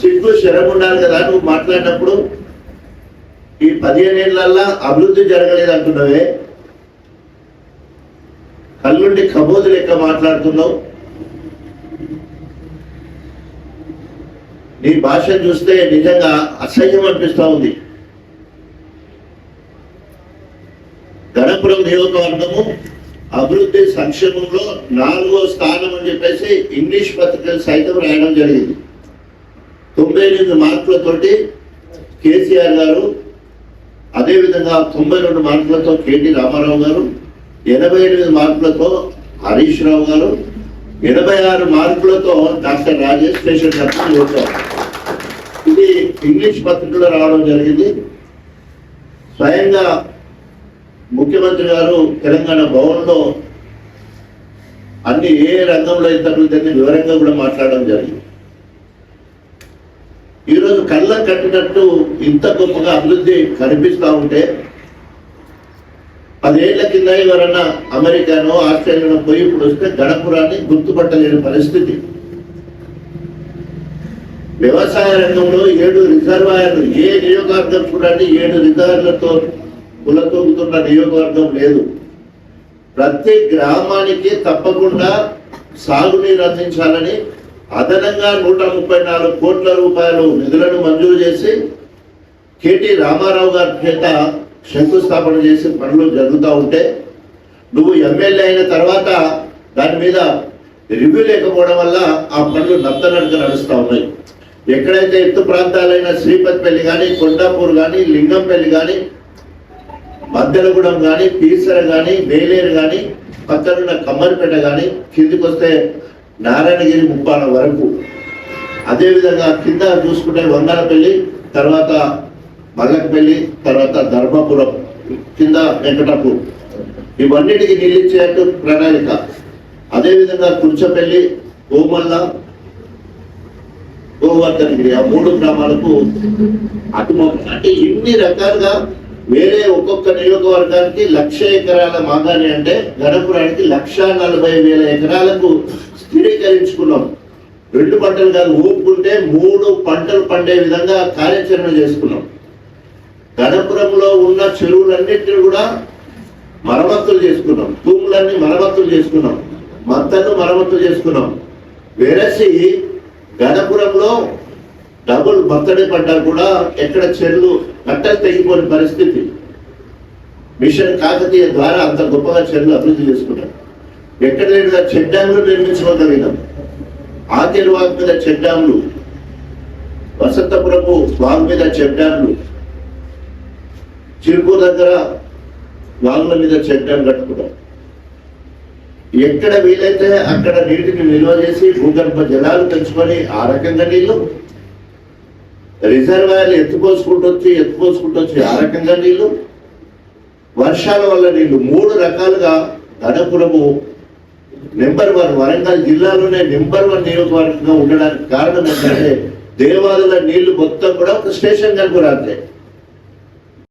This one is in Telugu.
సిగ్గు శరం ఉండాలి కదా నువ్వు మాట్లాడినప్పుడు ఈ పదిహేను ఏళ్ళల్లా అభివృద్ధి జరగలేదు అంటున్నావే. కళ్ళుండి కబోదు లెక్క మాట్లాడుతున్నావు. నీ భాష చూస్తే నిజంగా అసహ్యం అనిపిస్తూ ఉంది. గణపురం నియోజకవర్గము అభివృద్ధి సంక్షేమంలో నాలుగో స్థానం అని చెప్పేసి ఇంగ్లీష్ పత్రికలు సైతం రాయడం జరిగింది. తొంభై ఎనిమిది మార్కులతోటి కేసీఆర్ గారు అదేవిధంగా తొంభై రెండు మార్కులతో కేటీ రామారావు గారు ఎనభై ఎనిమిది మార్కులతో హరీష్ రావు గారు ఎనభై ఆరు మార్కులతో డాక్టర్ రాజేష్ శేషన్ గారు ఇది ఇంగ్లీష్ పత్రికలో రావడం జరిగింది. స్వయంగా ముఖ్యమంత్రి గారు తెలంగాణ భవన్లో అన్ని ఏ రంగంలో అయితే వివరంగా కూడా మాట్లాడడం జరిగింది. ఈరోజు కళ్ళ కట్టినట్టు ఇంత గొప్పగా అభివృద్ధి కనిపిస్తూ ఉంటే పదేళ్ళ కింద ఎవరన్నా అమెరికానో ఆస్ట్రేలియానో పోయి ఇప్పుడు వస్తే గణపురాన్ని గుర్తుపట్టలేని పరిస్థితి. వ్యవసాయ రంగంలో ఏడు రిజర్వాయర్లు ఏ నియోజకవర్గం చూడండి ఏడు రిజర్వాయర్లతో కులతూగుతున్న నియోజకవర్గం లేదు. ప్రతి గ్రామానికి తప్పకుండా సాగునీరు అందించాలని అదనంగా నూట ముప్పై నాలుగు కోట్ల రూపాయలు నిధులను మంజూరు చేసి కేటీ రామారావు గారి చేత శంకుస్థాపన చేసి పనులు జరుగుతూ ఉంటే నువ్వు ఎమ్మెల్యే అయిన తర్వాత దాని మీద రివ్యూ లేకపోవడం వల్ల ఆ పనులు నత్తనడక నడుస్తూ ఉన్నాయి. ఎక్కడైతే ఎత్తు ప్రాంతాలైన శ్రీపతిపల్లి కానీ కొండాపూర్ కానీ లింగంపల్లి కానీ మద్దెలగూడెం కానీ పీసర కానీ వేలేరు కానీ పక్కనున్న కమ్మరిపేట కానీ కిందికి వస్తే నారాయణగిరి ముప్పాల వరకు. అదేవిధంగా కింద చూసుకుంటే వంగారపల్లి తర్వాత మల్లకపల్లి తర్వాత ధర్మపురం కింద వెంకటాపూర్. ఇవన్నిటికి నిలిచేట్టు ప్రణాళిక. అదేవిధంగా కుర్చపల్లి గోమల్ల గోవర్ధనగిరి ఆ మూడు గ్రామాలకు అటుమొక్క అంటే ఇన్ని రకాలుగా వేరే ఒక్కొక్క నియోజకవర్గానికి లక్ష ఎకరాల మాగాని అంటే గణపురానికి లక్ష నలభై వేల ఎకరాలకు స్థిరీకరించుకున్నాం రెండు పంటలు కాదు ఊపుకుంటే మూడు పంటలు పండే విధంగా కార్యాచరణ చేసుకున్నాం. గణపురంలో ఉన్న చెరువులన్నింటినీ కూడా మరమ్మతులు చేసుకున్నాం. తూములన్నీ మరమ్మతులు చేసుకున్నాం. మత్తను మరమ్మతులు చేసుకున్నాం. వెరసి గణపురంలో డబుల్ బత్తడి పడ్డా కూడా ఎక్కడ చెరువు కట్టలు తెగిపోయిన పరిస్థితి. మిషన్ కాకతీయ ద్వారా అంత గొప్పగా చెరువులు అభివృద్ధి చేసుకున్నాడు ఎక్కడ లేదుగా చెక్ డ్యాములు నిర్మించగలిగినాం ఆకేరు వాగు మీద చెక్ డ్యాములు వసంతపురపు వాగు మీద చెక్ డ్యాములు చిరుకు దగ్గర వాగుల మీద చెక్ డ్యామ్ కట్టుకున్నాం ఎక్కడ వీలైతే అక్కడ నీటిని నిల్వ చేసి భూగర్భ జలాలు పెంచుకొని ఆ రకంగా నీళ్ళు రిజర్వాయర్లు ఎత్తుకోసుకుంటూ వచ్చి ఎత్తుకోసుకుంటూ వచ్చి ఆ రకంగా నీళ్ళు వర్షాల వల్ల నీళ్ళు మూడు రకాలుగా ధనపురము నెంబర్ వన్ వరంగల్ జిల్లాలోనే నెంబర్ వన్ నియోజకవర్గంగా ఉండడానికి కారణం ఏంటంటే దేవాలయాల నీళ్ళు మొత్తం కూడా ఒక స్టేషన్ కనుక రాస్తాయి